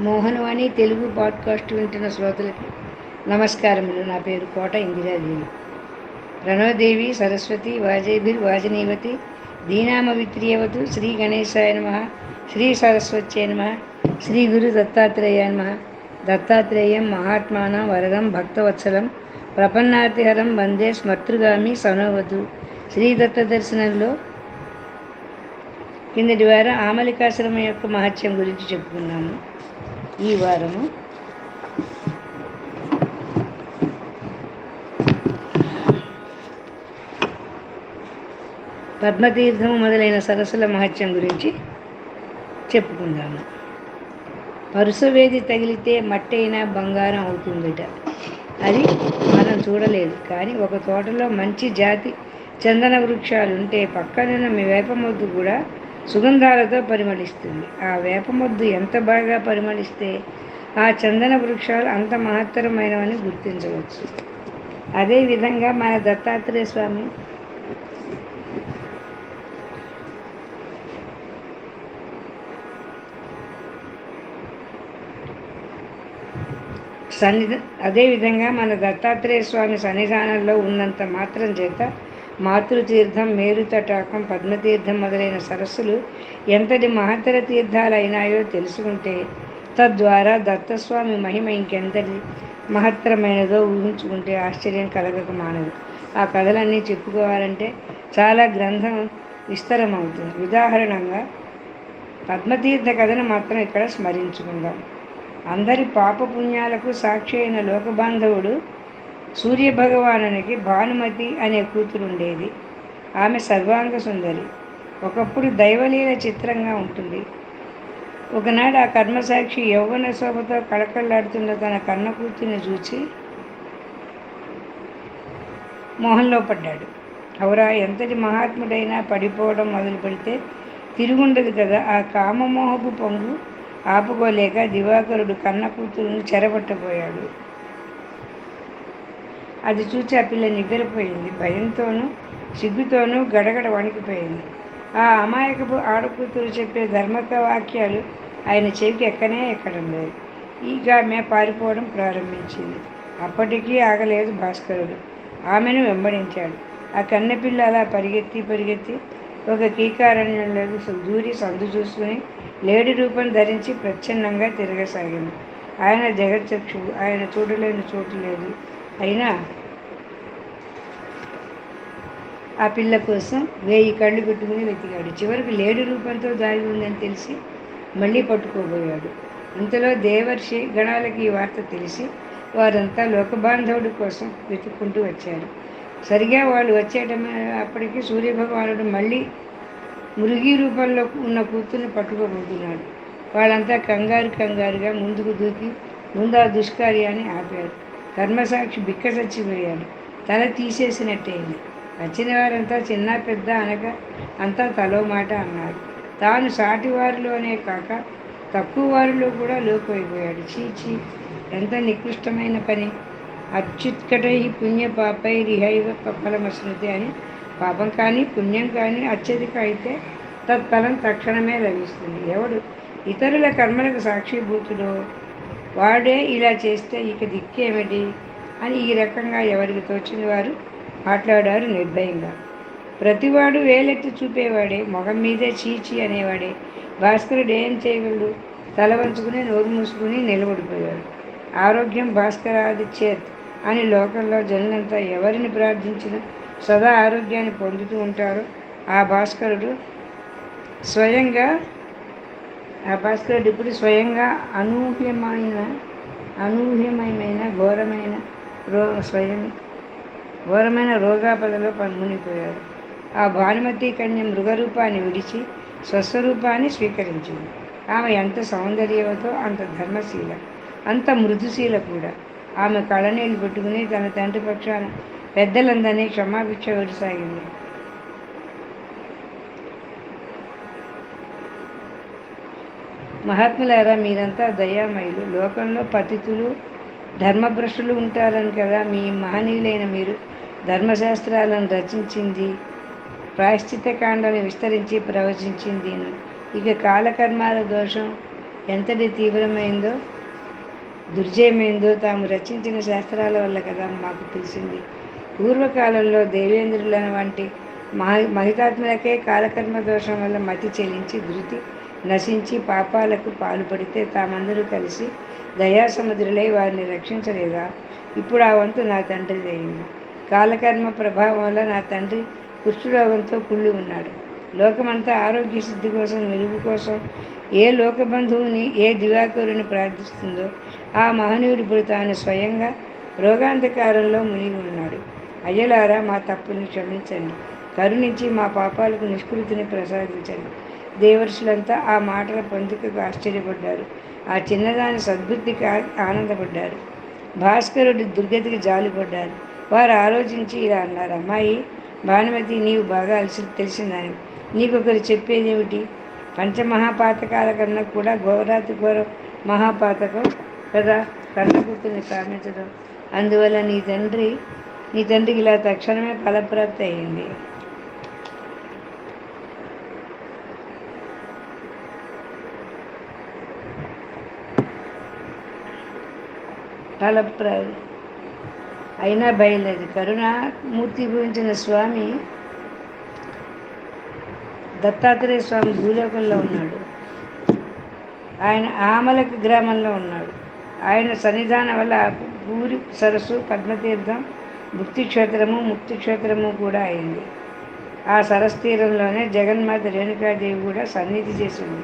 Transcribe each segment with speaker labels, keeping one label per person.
Speaker 1: Mohanavani Telugu podcast వింటున్న శ్రోతలకి నమస్కారములు. నా పేరు కోట ఇందిరాదేవి. ప్రణవదేవి సరస్వతి వాజేభిర్ వాజనీవతి దీనామవిత్రియవతు శ్రీ గణేశాయ నమ శ్రీ సరస్వత్యై నమ శ్రీ గురు దత్తాత్రేయ నమ దత్తాత్రేయం మహాత్మానం వరదం భక్తవత్సలం ప్రపన్నాతిహరం వందే స్మర్తృగామి సనోవతు. శ్రీ దత్త దర్శనంలో కిందటి వారం ఆమలికాశ్రమం యొక్క మహత్యం గురించి చెప్పుకున్నాము. ఈ వారము. పద్మతీర్థము మొదలైన సరస్సుల మహత్యం గురించి చెప్పుకుందాము. పరుసవేది తగిలితే మట్టైనా బంగారం అవుతుందట. అది మనం చూడలేదు కానీ ఒక తోటలో మంచి జాతి చందన వృక్షాలు ఉంటే పక్కనున్న మీ వేపమొద్దు కూడా సుగంధాలతో పరిమళిస్తుంది. ఆ వేపమొద్దు ఎంత బాగా పరిమళిస్తే ఆ చందన వృక్షాలు అంత మహత్తరమైనవని గుర్తించవచ్చు. అదేవిధంగా మన దత్తాత్రేయ స్వామి సన్నిధ అదేవిధంగా మన దత్తాత్రేయ స్వామి సన్నిధానంలో ఉన్నంత మాత్రం చేత మాతృతీర్థం మేరుతటాకం పద్మతీర్థం మొదలైన సరస్సులు ఎంతటి మహత్తర తీర్థాలైనాయో తెలుసుకుంటే తద్వారా దత్తస్వామి మహిమ ఇంకెంతటి మహత్తరమైనదో ఊహించుకుంటే ఆశ్చర్యం కలగక మానదు. ఆ కథలన్నీ చెప్పుకోవాలంటే చాలా గ్రంథం విస్తరమవుతుంది. ఉదాహరణంగా పద్మతీర్థ కథను మాత్రం ఇక్కడ స్మరించుకుందాం. అందరి పాపపుణ్యాలకు సాక్షి అయిన లోకబాంధవుడు సూర్యభగవానునికి భానుమతి అనే కూతురు ఉండేది ఆమె సర్వాంగ సుందరి. ఒకప్పుడు దైవలీల చిత్రంగా ఉంటుంది. ఒకనాడు ఆ కర్మసాక్షి యౌవన శోభతో కళకళలాడుతున్న తన కన్న కూతురిని చూచి మోహంలో పడ్డాడు. అవరా ఎంతటి మహాత్ముడైనా పడిపోవడం మొదలు పెడితే తిరుగుండదు కదా. ఆ కామమోహపు పొంగు ఆపుకోలేక దివాకరుడు కన్న కూతురును చెరబట్టబోయాడు అది చూసి ఆ పిల్ల నివ్వెరపోయింది. భయంతోనూ సిగ్గుతోనూ గడగడ వణికిపోయింది. ఆ అమాయకపు ఆడకూతురు చెప్పే ధర్మత వాక్యాలు ఆయన చెవికి ఎక్కనే ఎక్కడం లేదు. ఈగ ఆమె పారిపోవడం ప్రారంభించింది. అప్పటికీ ఆగలేదు భాస్కరుడు. ఆమెను వెంబడించాడు. ఆ కన్నెపిల్ల అలా పరిగెత్తి పరిగెత్తి ఒక కీకారణ్యంలోకి దూరి సందు చూసుకుని లేడి రూపం ధరించి ప్రచ్ఛన్నంగా తిరగసాగింది. ఆయన జగచక్షువు ఆయన చూడలేని చోటు లేదు. అయినా ఆ పిల్ల కోసం వేయి కళ్ళు పెట్టుకుని వెతికాడు. చివరికి లేడి రూపంతో దాగి ఉందని తెలిసి మళ్ళీ పట్టుకోబోయాడు. ఇంతలో దేవర్షి గణాలకి ఈ వార్త తెలిసి వారంతా లోకబాంధవుడి కోసం వెతుక్కుంటూ వచ్చారు. సరిగా వాళ్ళు వచ్చేటమే అప్పటికి సూర్యభగవానుడు మళ్ళీ మురుగి రూపంలో ఉన్న కూతుర్ని పట్టుకోబోతున్నాడు. వాళ్ళంతా కంగారు కంగారుగా ముందుకు దూకి ముందు ఆ దుష్కార్యాన్ని ఆపారు. కర్మసాక్షి బిక్క చచ్చిపోయాడు తల తీసేసినట్టయింది వచ్చిన వారంతా చిన్న పెద్ద అనగా అంతా తలో మాట అన్నారు. తాను సాటి వారిలోనే కాక తక్కువ వారిలో కూడా లోకైపోయాడు చీచి ఎంత నికృష్టమైన పని. అత్యుత్కటై పుణ్య పాపై రిహైవ ఫలమస్మృతి అని పాపం కానీ పుణ్యం కానీ అత్యధిక అయితే తత్ఫలం తక్షణమే లభిస్తుంది. ఎవడు ఇతరుల కర్మలకు సాక్షిభూతుడో వాడే ఇలా చేస్తే ఇక దిక్కేమిటి అని ఈ రకంగా ఎవరికి తోచిన వారు? మాట్లాడారు నిర్భయంగా. ప్రతివాడు వేలెత్తి చూపేవాడే మొగం మీదే చీచి అనేవాడే. భాస్కరుడు ఏం చేయగలడు? తల వంచుకుని నోరు మూసుకుని నిలబడిపోయాడు. ఆరోగ్యం భాస్కరాదిచ్చేత్ అని లోకంలో జనులంతా ఎవరిని ప్రార్థించినా సదా ఆరోగ్యాన్ని పొందుతూ ఉంటారో ఆ భాస్కరుడు స్వయంగా ఆ భాస్కరుడు ఇప్పుడు స్వయంగా అనూహ్యమైన అనూహ్యమైన ఘోరమైన రో స్వయం ఘోరమైన రోగాపదలో మునిగిపోయాడు ఆ భానుమతి కన్య మృగరూపాన్ని విడిచి స్వస్వరూపాన్ని స్వీకరించింది. ఆమె ఎంత సౌందర్యవతో అంత ధర్మశీల అంత మృదుశీల కూడా. ఆమె కళనీళ్ళు పెట్టుకుని తన తండ్రి పక్షాన పెద్దలందరినీ క్షమాభిక్ష విడసాగింది. మహాత్ములారా మీరంతా దయామయులు. లోకంలో పతితులు ధర్మభ్రష్టులు ఉంటారని కదా మీ మహనీయులైన మీరు ధర్మశాస్త్రాలను రచించింది ప్రాయశ్చిత కాండను విస్తరించి ప్రవచించింది. ఇక కాలకర్మాల దోషం ఎంతటి తీవ్రమైందో దుర్జయమైందో తాము రచించిన శాస్త్రాల వల్ల కదా మాకు తెలిసింది. పూర్వకాలంలో దేవేంద్రుల వంటి మహి మహితాత్ములకే కాలకర్మ దోషం వల్ల మతి చెలించి ధృతి నశించి పాపాలకు పాల్పడితే తామందరూ కలిసి దయాసముద్రులై వారిని రక్షించలేదా? ఇప్పుడు ఆ వంతు నా తండ్రిది అయింది కాలకర్మ ప్రభావం వల్ల నా తండ్రి కుష్ఠరోగంతో కుళ్ళి ఉన్నాడు. లోకమంతా ఆరోగ్య సిద్ధి కోసం వెలుగు కోసం ఏ లోకబంధువుని ఏ దివాకరుని ప్రార్థిస్తుందో ఆ మహనీయుడు ఇప్పుడు తాను స్వయంగా రోగాంధకారంలో మునిగి ఉన్నాడు. అయ్యలారా మా తప్పుని క్షమించండి. కరుణించి మా పాపాలకు నిష్కృతిని ప్రసాదించండి. దేవర్షులంతా ఆ మాటల పొందుకకు ఆశ్చర్యపడ్డారు. ఆ చిన్నదాని సద్బుద్ధికి ఆనందపడ్డారు. భాస్కరుడు దుర్గతికి జాలిపడ్డారు. వారు ఆలోచించి ఇలా అన్నారు అమ్మాయి భానుమతి నీవు బాగా అలసి తెలిసిందని నీకొకరు చెప్పేదేమిటి? పంచమహాపాతకాల కన్నా కూడా ఘోరాతి ఘోర మహాపాతకం కదా? కన్నకూతుని కామించడం అందువల్ల నీ తండ్రి నీ తండ్రికి ఇలా తక్షణమే ఫలప్రాప్తి అయింది. ఫలప్ర అయినా బయలుదేరి కరుణామూర్తి గురించిన స్వామి దత్తాత్రేయ స్వామి భూలోకంలో ఉన్నాడు. ఆయన ఆమలక గ్రామంలో ఉన్నాడు. ఆయన సన్నిధానం వల్ల పూరి సరస్సు పద్మతీర్థం భుక్తి క్షేత్రము ముక్తి క్షేత్రము కూడా అయింది. ఆ సరస్ తీరంలోనే జగన్మాత రేణుకాదేవి కూడా సన్నిధి చేసింది.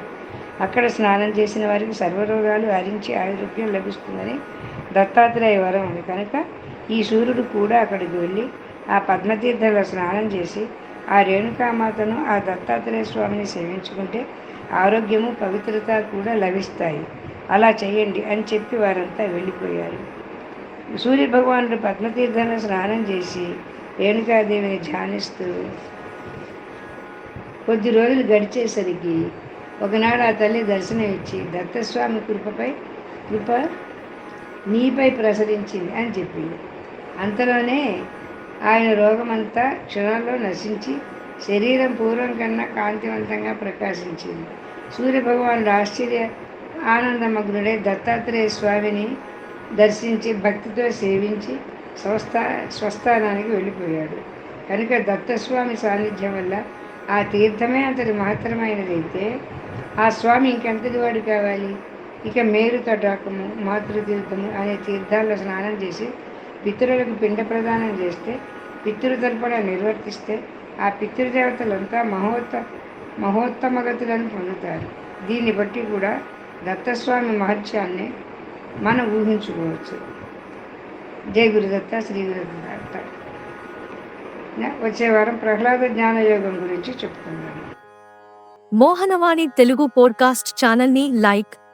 Speaker 1: అక్కడ స్నానం చేసిన వారికి సర్వరోగాలు హరించి ఆరోగ్యం లభిస్తుందని దత్తాత్రేయ వరం కనుక ఈ సూర్యుడు కూడా అక్కడికి వెళ్ళి ఆ పద్మతీర్థంలో స్నానం చేసి ఆ రేణుకామాతను ఆ దత్తాత్రేయ స్వామిని సేవించుకుంటే ఆరోగ్యము పవిత్రత కూడా లభిస్తాయి. అలా చేయండి అని చెప్పి వారంతా వెళ్ళిపోయారు. సూర్య భగవానుడు పద్మతీర్థంలో స్నానం చేసి రేణుకాదేవిని ధ్యానిస్తూ కొద్ది రోజులు గడిచేసరికి ఒకనాడు ఆ తల్లి దర్శనం ఇచ్చి దత్తస్వామి కృపపై కృప నీపై ప్రసరించింది అని చెప్పింది. అంతలోనే ఆయన రోగమంతా క్షణాల్లో నశించి శరీరం పూర్వం కన్నా కాంతివంతంగా ప్రకాశించింది. సూర్యభగవానుడు ఆశ్చర్య ఆనందమగ్నుడే దత్తాత్రేయ స్వామిని దర్శించి భక్తితో సేవించి స్వస్థా స్వస్థానానికి వెళ్ళిపోయాడు. కనుక దత్తస్వామి సాన్నిధ్యం వల్ల ఆ తీర్థమే అంతటి మహత్తరమైనదైతే ఆ స్వామి ఇంకెంతటి వాడు కావాలి? ఇక మేరు తటాకము మాతృతీర్థము అనే తీర్థాల్లో స్నానం చేసి పితరులకు పిండ ప్రదానం చేస్తే పితృతర్పణ నిర్వర్తిస్తే ఆ పితృదేవతలంతా మహోత్త మహోత్తమగతులను పొందుతారు. దీన్ని బట్టి కూడా దత్తస్వామి మహత్యాన్ని మనం ఊహించుకోవచ్చు. జై గురుదత్త శ్రీ గురుదత్త. వచ్చే వారం ప్రహ్లాద జ్ఞానయోగం గురించి చెప్పుకుందాం
Speaker 2: మోహనవాణి తెలుగు పోడ్కాస్ట్ ఛానల్ని లైక్